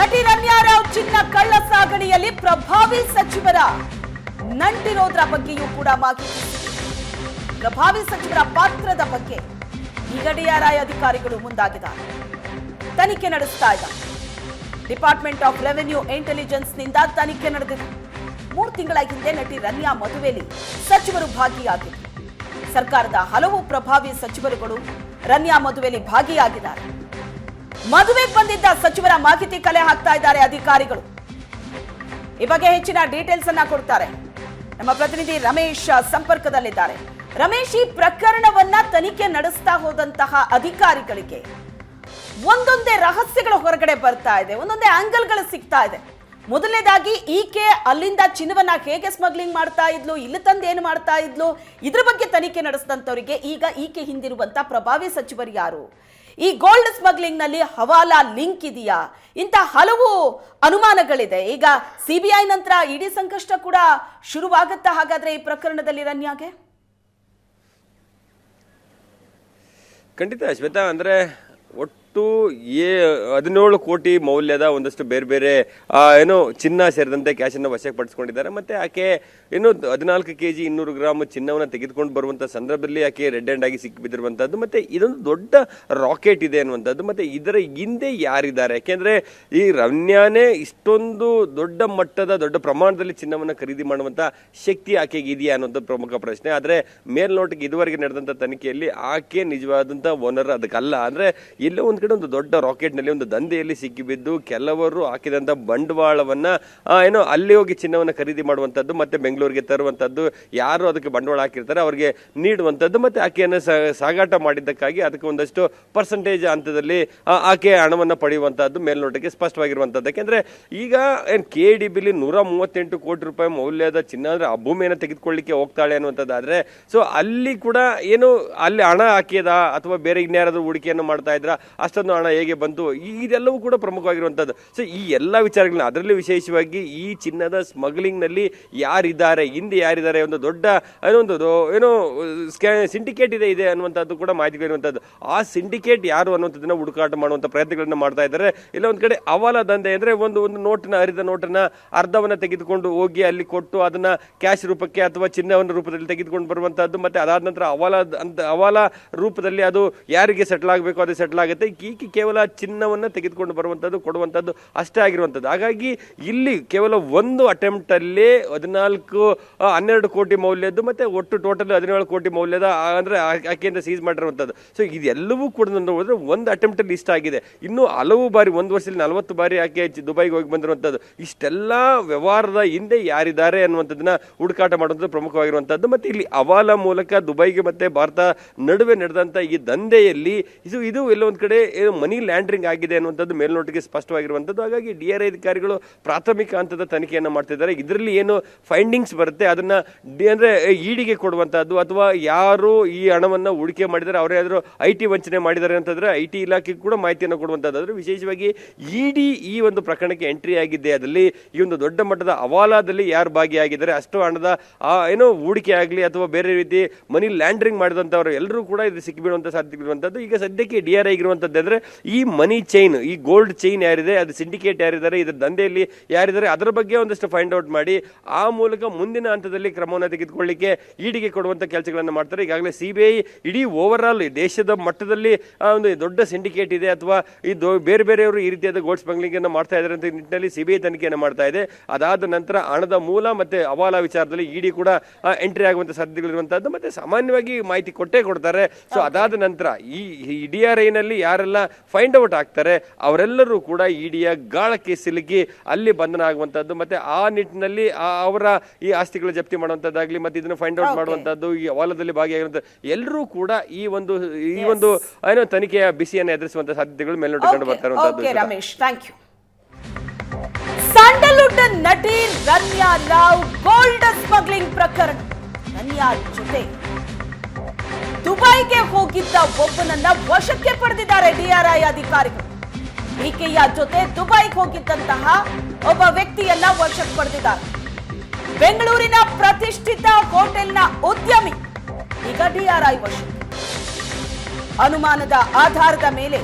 ನಟಿ ರಮ್ಯಾರಾವ್ ಚಿನ್ನ ಕಳ್ಳ ಸಾಗಣೆಯಲ್ಲಿ ಪ್ರಭಾವಿ ಸಚಿವರ ನಂಟಿರೋದ್ರ ಬಗ್ಗೆಯೂ ಕೂಡ ಮಾಹಿತಿ ಪ್ರಭಾವಿ ಸಚಿವರ ಪಾತ್ರದ ಬಗ್ಗೆ ನಿಗಡಿಯಾರಾಯ ಅಧಿಕಾರಿಗಳು ಮುಂದಾಗಿದ್ದಾರೆ. ತನಿಖೆ ನಡೆಸ್ತಾ ಇದ್ದಾರೆ. ಡಿಪಾರ್ಟ್ಮೆಂಟ್ ಆಫ್ ರೆವೆನ್ಯೂ ಇಂಟೆಲಿಜೆನ್ಸ್ನಿಂದ ತನಿಖೆ ನಡೆದಿದೆ. ಮೂರು ತಿಂಗಳ ಹಿಂದೆ ನಟಿ ರನ್ಯಾ ಮದುವೆಯಲ್ಲಿ ಸಚಿವರು ಭಾಗಿಯಾಗಿದ್ದರು. ಸರ್ಕಾರದ ಹಲವು ಪ್ರಭಾವಿ ಸಚಿವರುಗಳು ರನ್ಯಾ ಮದುವೆಯಲ್ಲಿ ಭಾಗಿಯಾಗಿದ್ದಾರೆ. ಮದುವೆಗೆ ಬಂದಿದ್ದ ಸಚಿವರ ಮಾಹಿತಿ ಕಲೆ ಹಾಕ್ತಾ ಇದ್ದಾರೆ ಅಧಿಕಾರಿಗಳು. ಈ ಬಗ್ಗೆ ಹೆಚ್ಚಿನ ಡೀಟೇಲ್ಸ್ ಅನ್ನ ಕೊಡ್ತಾರೆ. ನಮ್ಮ ಪ್ರತಿನಿಧಿ ರಮೇಶ್ ಸಂಪರ್ಕದಲ್ಲಿದ್ದಾರೆ. ರಮೇಶ್, ಈ ಪ್ರಕರಣವನ್ನ ತನಿಖೆ ನಡೆಸ್ತಾ ಹೋದಂತಹ ಅಧಿಕಾರಿಗಳಿಗೆ ಒಂದೊಂದೇ ರಹಸ್ಯಗಳು ಹೊರಗಡೆ ಬರ್ತಾ ಇದೆ, ಒಂದೊಂದೇ ಆಂಗಲ್ಗಳು ಸಿಗ್ತಾ ಇದೆ. ಮೊದಲನೇದಾಗಿ, ಈಕೆ ಅಲ್ಲಿಂದ ಚಿನ್ನವನ್ನ ಹೇಗೆ ಸ್ಮಗ್ಲಿಂಗ್ ಮಾಡ್ತಾ ಇದ್ಲು, ಇಲ್ಲಿ ತಂದು ಏನು ಮಾಡ್ತಾ ಇದ್ಲು, ಇದ್ರ ಬಗ್ಗೆ ತನಿಖೆ ನಡೆಸಿದಂತವರಿಗೆ ಈಗ ಈಕೆ ಹಿಂದಿರುವಂತ ಪ್ರಭಾವಿ ಸಚಿವರು ಯಾರು? ಈ ಗೋಲ್ಡ್ ಸ್ಮಗ್ಲಿಂಗ್ನಲ್ಲಿ ಹವಾಲಾ ಲಿಂಕ್ ಇದೆಯಾ? ಇಂಥ ಹಲವು ಅನುಮಾನಗಳಿದೆ. ಈಗ ಸಿಬಿಐ ನಂತರ ಇಡೀ ಸಂಕಷ್ಟ ಕೂಡ ಶುರುವಾಗುತ್ತಾ ಹಾಗಾದ್ರೆ ಈ ಪ್ರಕರಣದಲ್ಲಿ ರನ್ಯಾಗೆ? ಖಂಡಿತ ಶ್ವೇತಾ ಅಂದ್ರೆ ಒಟ್ಟು ಏ ಹದಿನೇಳು ಕೋಟಿ ಮೌಲ್ಯದ ಒಂದಷ್ಟು ಬೇರೆ ಬೇರೆ ಏನು ಚಿನ್ನ ಸೇರಿದಂತೆ ಕ್ಯಾಶನ್ನು ವಶಕ್ಕೆ ಪಡಿಸ್ಕೊಂಡಿದ್ದಾರೆ ಮತ್ತು ಆಕೆ ಏನು ಹದಿನಾಲ್ಕು ಕೆ ಜಿ ಇನ್ನೂರು ಗ್ರಾಮ್ ಚಿನ್ನವನ್ನು ತೆಗೆದುಕೊಂಡು ಬರುವಂಥ ಸಂದರ್ಭದಲ್ಲಿ ಆಕೆ ರೆಡ್ ಹ್ಯಾಂಡ್ ಆಗಿ ಸಿಕ್ಕಿಬಿದ್ದಿರುವಂತದ್ದು ಮತ್ತು ಇದೊಂದು ದೊಡ್ಡ ರಾಕೆಟ್ ಇದೆ ಅನ್ನುವಂಥದ್ದು. ಮತ್ತು ಇದರ ಹಿಂದೆ ಯಾರಿದ್ದಾರೆ? ಯಾಕೆಂದರೆ ಈ ರಮ್ಯಾನೇ ಇಷ್ಟೊಂದು ದೊಡ್ಡ ಮಟ್ಟದ, ದೊಡ್ಡ ಪ್ರಮಾಣದಲ್ಲಿ ಚಿನ್ನವನ್ನು ಖರೀದಿ ಮಾಡುವಂಥ ಶಕ್ತಿ ಆಕೆಗೆ ಇದೆಯಾ ಅನ್ನೋದು ಪ್ರಮುಖ ಪ್ರಶ್ನೆ. ಆದರೆ ಮೇಲ್ನೋಟಕ್ಕೆ ಇದುವರೆಗೆ ನಡೆದಂಥ ತನಿಖೆಯಲ್ಲಿ ಆಕೆ ನಿಜವಾದಂಥ ಓನರ್ ಅದಕ್ಕಲ್ಲ. ಅಂದರೆ ಎಲ್ಲೋ ಒಂದ್ ಕಡೆ ಒಂದು ದೊಡ್ಡ ರಾಕೆಟ್ನಲ್ಲಿ ಒಂದು ದಂಧೆಯಲ್ಲಿ ಸಿಕ್ಕಿಬಿದ್ದು ಕೆಲವರು ಹಾಕಿದಂತ ಬಂಡವಾಳವನ್ನ ಆ, ಏನೋ ಅಲ್ಲಿ ಹೋಗಿ ಚಿನ್ನವನ್ನು ಖರೀದಿ ಮಾಡುವಂತದ್ದು ಮತ್ತೆ ಬೆಂಗಳೂರಿಗೆ ತರುವಂತದ್ದು ಯಾರು ಅದಕ್ಕೆ ಬಂಡವಾಳ ಹಾಕಿರ್ತಾರೆ ಅವರಿಗೆ ನೀಡುವಂಥದ್ದು ಮತ್ತೆ ಆಕೆಯನ್ನು ಸಾಗಾಟ ಮಾಡಿದ್ದಕ್ಕಾಗಿ ಅದಕ್ಕೆ ಒಂದಷ್ಟು ಪರ್ಸೆಂಟೇಜ್ ಹಂತದಲ್ಲಿ ಆಕೆ ಹಣವನ್ನ ಪಡೆಯುವಂತದ್ದು ಮೇಲ್ನೋಟಕ್ಕೆ ಸ್ಪಷ್ಟವಾಗಿರುವಂಥದ್ದು ಯಾಕೆಂದ್ರೆ ಈಗ ಏನು ಕೆ ಡಿ ಬಿಲಿ ನೂರ ಮೂವತ್ತೆಂಟು ಕೋಟಿ ರೂಪಾಯಿ ಮೌಲ್ಯದ ಚಿನ್ನ ಅಂದರೆ ಆ ಭೂಮಿಯನ್ನು ತೆಗೆದುಕೊಳ್ಳಿಕ್ಕೆ ಹೋಗ್ತಾಳೆ ಅನ್ನುವಂಥದ್ದಾದ್ರೆ ಸೊ ಅಲ್ಲಿ ಕೂಡ ಏನು ಅಲ್ಲಿ ಹಣ ಹಾಕಿದ ಅಥವಾ ಬೇರೆ ಇನ್ಯಾರಾದ್ರೂ ಹೂಡಿಕೆಯನ್ನು ಮಾಡ್ತಾ ಇದ್ರ ಅಷ್ಟೊಂದು ಹಣ ಹೇಗೆ ಬಂತು ಇದೆಲ್ಲವೂ ಕೂಡ ಪ್ರಮುಖವಾಗಿರುವಂಥದ್ದು. ಸೊ ಈ ಎಲ್ಲ ವಿಚಾರಗಳನ್ನ ಅದರಲ್ಲಿ ವಿಶೇಷವಾಗಿ ಈ ಚಿನ್ನದ ಸ್ಮಗ್ಲಿಂಗ್ನಲ್ಲಿ ಯಾರಿದ್ದಾರೆ, ಹಿಂದೆ ಯಾರಿದ್ದಾರೆ ಒಂದು ದೊಡ್ಡ, ಏನೋ ಒಂದು ಏನೋ ಸಿಂಡಿಕೇಟ್ ಇದೆ ಇದೆ ಅನ್ನುವಂಥದ್ದು ಕೂಡ ಮಾಹಿತಿ ಇರುವಂತದ್ದು ಆ ಸಿಂಡಿಕೇಟ್ ಯಾರು ಅನ್ನುವಂಥದ್ದನ್ನು ಹುಡುಕಾಟ ಮಾಡುವಂಥ ಪ್ರಯತ್ನಗಳನ್ನು ಮಾಡ್ತಾ ಇದ್ದಾರೆ. ಇಲ್ಲ, ಒಂದು ಕಡೆ ಅವಲ ದಂಧೆ ಅಂದರೆ ಒಂದು ಒಂದು ನೋಟನ್ನು ಹರಿದ ನೋಟನ್ನ ಅರ್ಧವನ್ನು ತೆಗೆದುಕೊಂಡು ಹೋಗಿ ಅಲ್ಲಿ ಕೊಟ್ಟು ಅದನ್ನ ಕ್ಯಾಶ್ ರೂಪಕ್ಕೆ ಅಥವಾ ಚಿನ್ನವನ್ನ ರೂಪದಲ್ಲಿ ತೆಗೆದುಕೊಂಡು ಬರುವಂಥದ್ದು, ಮತ್ತೆ ಅದಾದ ನಂತರ ಅವಲ ಅಂತ ಅವಲ ರೂಪದಲ್ಲಿ ಅದು ಯಾರಿಗೆ ಸೆಟ್ಲ್ ಆಗಬೇಕು, ಅದು ಸೆಟ್ಲ್ ಆಗುತ್ತೆ. ಈಕೆ ಕೇವಲ ಚಿನ್ನವನ್ನು ತೆಗೆದುಕೊಂಡು ಬರುವಂಥದ್ದು ಕೊಡುವಂಥದ್ದು ಅಷ್ಟೇ ಆಗಿರುವಂಥದ್ದು ಹಾಗಾಗಿ ಇಲ್ಲಿ ಕೇವಲ ಒಂದು ಅಟೆಂಪ್ಟಲ್ಲಿ ಹದಿನಾಲ್ಕು ಹನ್ನೆರಡು ಕೋಟಿ ಮೌಲ್ಯದ್ದು ಮತ್ತು ಒಟ್ಟು ಟೋಟಲ್ ಹದಿನೇಳು ಕೋಟಿ ಮೌಲ್ಯದ ಅಂದರೆ ಆಕೆಯಿಂದ ಸೀಸ್ ಮಾಡಿರುವಂಥದ್ದು ಸೊ ಇದೆಲ್ಲವೂ ಕೂಡ ನೋಡಿದ್ರೆ ಒಂದು ಅಟೆಂಪ್ಟಲ್ಲಿ ಇಷ್ಟ ಆಗಿದೆ. ಇನ್ನೂ ಹಲವು ಬಾರಿ, ಒಂದು ವರ್ಷದಲ್ಲಿ ನಲವತ್ತು ಬಾರಿ ಆಕೆ ದುಬೈಗೆ ಹೋಗಿ ಬಂದಿರುವಂಥದ್ದು ಇಷ್ಟೆಲ್ಲ ವ್ಯವಹಾರದ ಹಿಂದೆ ಯಾರಿದ್ದಾರೆ ಅನ್ನುವಂಥದ್ದನ್ನ ಹುಡುಕಾಟ ಮಾಡುವಂಥದ್ದು ಪ್ರಮುಖವಾಗಿರುವಂಥದ್ದು ಮತ್ತು ಇಲ್ಲಿ ಅವಾಲ ಮೂಲಕ ದುಬೈಗೆ ಮತ್ತು ಭಾರತ ನಡುವೆ ನಡೆದಂಥ ಈ ದಂಧೆಯಲ್ಲಿ, ಇದು ಇದು ಎಲ್ಲೊಂದು ಕಡೆ ಮನಿ ಲ್ಯಾಂಡ್ರಿಂಗ್ ಆಗಿದೆ ಅನ್ನುವಂಥದ್ದು ಮೇಲ್ನೋಟಕ್ಕೆ ಸ್ಪಷ್ಟವಾಗಿರುವಂಥದ್ದು. ಹಾಗಾಗಿ ಡಿ ಆರ್ ಐ ಅಧಿಕಾರಿಗಳು ಪ್ರಾಥಮಿಕ ಹಂತದ ತನಿಖೆಯನ್ನು ಮಾಡ್ತಿದ್ದಾರೆ. ಇದರಲ್ಲಿ ಏನು ಫೈಂಡಿಂಗ್ಸ್ ಬರುತ್ತೆ, ಅದನ್ನು ಡಿ, ಅಂದರೆ ಇಡಿಗೆ ಕೊಡುವಂಥದ್ದು, ಅಥವಾ ಯಾರು ಈ ಹಣವನ್ನು ಹೂಡಿಕೆ ಮಾಡಿದರೆ ಅವರೇ ಆದ್ರೂ ಐ ಟಿ ವಂಚನೆ ಮಾಡಿದ್ದಾರೆ ಅಂತಂದರೆ ಐ ಟಿ ಇಲಾಖೆಗೆ ಕೂಡ ಮಾಹಿತಿಯನ್ನು ಕೊಡುವಂತದ್ದು ವಿಶೇಷವಾಗಿ ಇಡಿ ಈ ಒಂದು ಪ್ರಕರಣಕ್ಕೆ ಎಂಟ್ರಿ ಆಗಿದ್ದೆ ಅದರಲ್ಲಿ ಈ ಒಂದು ದೊಡ್ಡ ಮಟ್ಟದ ಅವಾಲಾದಲ್ಲಿ ಯಾರು ಭಾಗಿಯಾಗಿದ್ದಾರೆ, ಅಷ್ಟು ಹಣದ, ಆ, ಏನೋ ಹೂಡಿಕೆ ಆಗಲಿ ಅಥವಾ ಬೇರೆ ರೀತಿ ಮನಿ ಲ್ಯಾಂಡ್ರಿಂಗ್ ಮಾಡಿದಂಥವ್ರು ಎಲ್ಲರೂ ಕೂಡ ಇದು ಸಿಕ್ಕಿಬಿಡುವಂಥ ಸಾಧ್ಯತೆ ಈಗ ಸದ್ಯಕ್ಕೆ ಡಿ ಆರ್ ಐ ಇರುವಂತದ್ದು ಅಂದ್ರೆ ಈ ಮನಿ ಚೈನ್ ಈ ಗೋಲ್ಡ್ ಚೈನ್ ಯಾರಿದೆ ಅದು ಸಿಂಡಿಕೇಟ್ ಯಾರಿದ್ದಾರೆ ಇದರ ದಂಧೆಯಲ್ಲಿ ಯಾರಿದ್ದಾರೆ ಅದರ ಬಗ್ಗೆ ಒಂದಷ್ಟು ಫೈಂಡ್ ಔಟ್ ಮಾಡಿ ಆ ಮೂಲಕ ಮುಂದಿನ ಹಂತದಲ್ಲಿ ಕ್ರಮವನ್ನು ತೆಗೆದುಕೊಳ್ಳಿಕ್ಕೆ ಈಡಿಗೆ ಕೊಡುವಂತ ಕೆಲಸಗಳನ್ನು ಮಾಡ್ತಾರೆ. ಈಗಾಗಲೇ ಸಿಬಿಐ ಇಡೀ ಓವರ್ ಆಲ್ ದೇಶದ ಮಟ್ಟದಲ್ಲಿ ಒಂದು ದೊಡ್ಡ ಸಿಂಡಿಕೇಟ್ ಇದೆ ಅಥವಾ ಈ ಬೇರೆ ಬೇರೆಯವರು ಈ ರೀತಿಯಾದ ಗೋಲ್ಡ್ ಸ್ಮಗ್ಲಿಂಗ್ ಅನ್ನು ಮಾಡ್ತಾ ಇದ್ದಾರೆ ಅಂತ ನಿಟ್ಟಿನಲ್ಲಿ ಸಿಬಿಐ ತನಿಖೆಯನ್ನು ಮಾಡ್ತಾ ಇದೆ. ಅದಾದ ನಂತರ ಹಣದ ಮೂಲ ಮತ್ತೆ ಅವಾಲ ವಿಚಾರದಲ್ಲಿ ಇಡಿ ಕೂಡ ಎಂಟ್ರಿ ಆಗುವಂತ ಸಾಧ್ಯತೆಗಳಿರುವಂತಹದ್ದು ಮತ್ತೆ ಸಾಮಾನ್ಯವಾಗಿ ಮಾಹಿತಿ ಕೊಟ್ಟೇ ಕೊಡ್ತಾರೆ. ಸೊ ಅದಾದ ನಂತರ ಈ ಡಿ ಆರ್ ಐನಲ್ಲಿ ಯಾರೆಲ್ಲ ಫೈಂಡ್ ಔಟ್ ಆಗ್ತಾರೆ. ಅವರೆಲ್ಲರೂ ಕೂಡ ಇಡಿಯ ಗಾಳಕ್ಕೆ ಸಿಲುಕಿ ಅಲ್ಲಿ ಬಂಧನ ಆಗುವಂಥದ್ದು ಮತ್ತೆ ಆ ನಿಟ್ಟಿನಲ್ಲಿ ಅವರ ಈ ಆಸ್ತಿಗಳ ಜಪ್ತಿ ಮಾಡುವಂಥದ್ದಾಗಲಿ ಮತ್ತೆ ಇದನ್ನು ಫೈಂಡ್ ಔಟ್ ಮಾಡುವಂಥದ್ದು ಈ ಹೊಲದಲ್ಲಿ ಭಾಗಿಯಾಗಿರುವಂಥ ಎಲ್ಲರೂ ಕೂಡ ಈ ಒಂದು ಈ ಒಂದು ಏನೋ ತನಿಖೆಯ ಬಿಸಿಯನ್ನು ಎದುರಿಸುವಂತ ಸಾಧ್ಯತೆಗಳು ಮೇಲ್ನೋಟ ಕಂಡು ಬರ್ತಾ ಯು ಸ್ಯಾಂಡಲ್ವುಡ್ ನಟಿ ರನ್ಯಾ ರಾವ್ ಗೋಲ್ಡ್ ಸ್ಮಗ್ಲಿಂಗ್ ಪ್ರಕರಣ. ರನ್ಯಾ ಜೊತೆ. ದುಬೈಗೆ ಹೋಗಿದ್ದ ಒಬ್ಬನನ್ನ ವಶಕ್ಕೆ ಪಡೆದಿದ್ದಾರೆ ಡಿಆರ್ಐ ಅಧಿಕಾರಿಗಳು. ಈಕೆಯ ಜೊತೆ ದುಬೈಗೆ ಹೋಗಿದ್ದಂತಹ ಒಬ್ಬ ವ್ಯಕ್ತಿಯನ್ನ ವಶಕ್ಕೆ ಪಡೆದಿದ್ದಾರೆ. ಬೆಂಗಳೂರಿನ ಪ್ರತಿಷ್ಠಿತ ಹೋಟೆಲ್ನ ಉದ್ಯಮಿ. ಈಗ ಡಿಆರ್ಐ ವಶ ಅನುಮಾನದ ಆಧಾರದ ಮೇಲೆ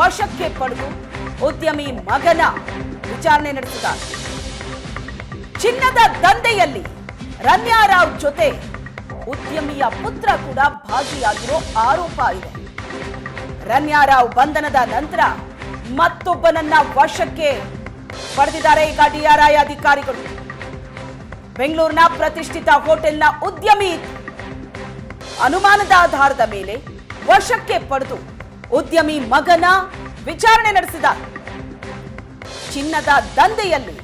ವಶಕ್ಕೆ ಪಡೆದು ಉದ್ಯಮಿ ಮಗನ ವಿಚಾರಣೆ ನಡೆಸಿದ್ದಾರೆ. ಚಿನ್ನದ ದಂಧೆಯಲ್ಲಿ ರಮ್ಯಾರಾವ್ ಜೊತೆ ಉದ್ಯಮಿಯ ಪುತ್ರ ಕೂಡ ಭಾಗಿಯಾಗಿರೋ ಆರೋಪ ಇದೆ. ರನ್ಯಾರಾವ್ ಬಂಧನದ ನಂತರ ಮತ್ತೊಬ್ಬನನ್ನ ವಶಕ್ಕೆ ಪಡೆದಿದ್ದಾರೆ ಈಗ ಡಿಆರ್ಐ ಅಧಿಕಾರಿಗಳು. ಬೆಂಗಳೂರಿನ ಪ್ರತಿಷ್ಠಿತ ಹೋಟೆಲ್ನ ಉದ್ಯಮಿ ಅನುಮಾನದ ಆಧಾರದ ಮೇಲೆ ವಶಕ್ಕೆ ಪಡೆದು ಉದ್ಯಮಿ ಮಗನ ವಿಚಾರಣೆ ನಡೆಸಿದ ಚಿನ್ನದ ದಂಧೆಯಲ್ಲಿ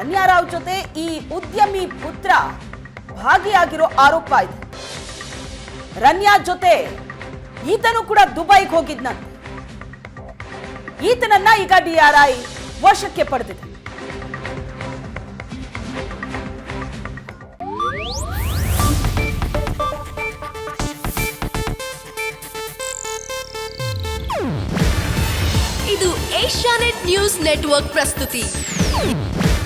ರನ್ಯಾರಾವ್ ಜೊತೆ ಈ ಉದ್ಯಮಿ ಪುತ್ರ ಭಾಗಿಯಾಗಿರೋ ಆರೋಪ ಇದೆ. ರನ್ಯಾ ಜೊತೆ ಈತನು ಕೂಡ ದುಬೈಗೆ ಹೋಗಿದ್ನಂತೆ. ಈತನನ್ನ ಈಗ ಡಿಆರ್ಐ ವಶಕ್ಕೆ ಪಡೆದಿದೆ. ಇದು ಏಷ್ಯಾನೆಟ್ ನ್ಯೂಸ್ ನೆಟ್ವರ್ಕ್ ಪ್ರಸ್ತುತಿ.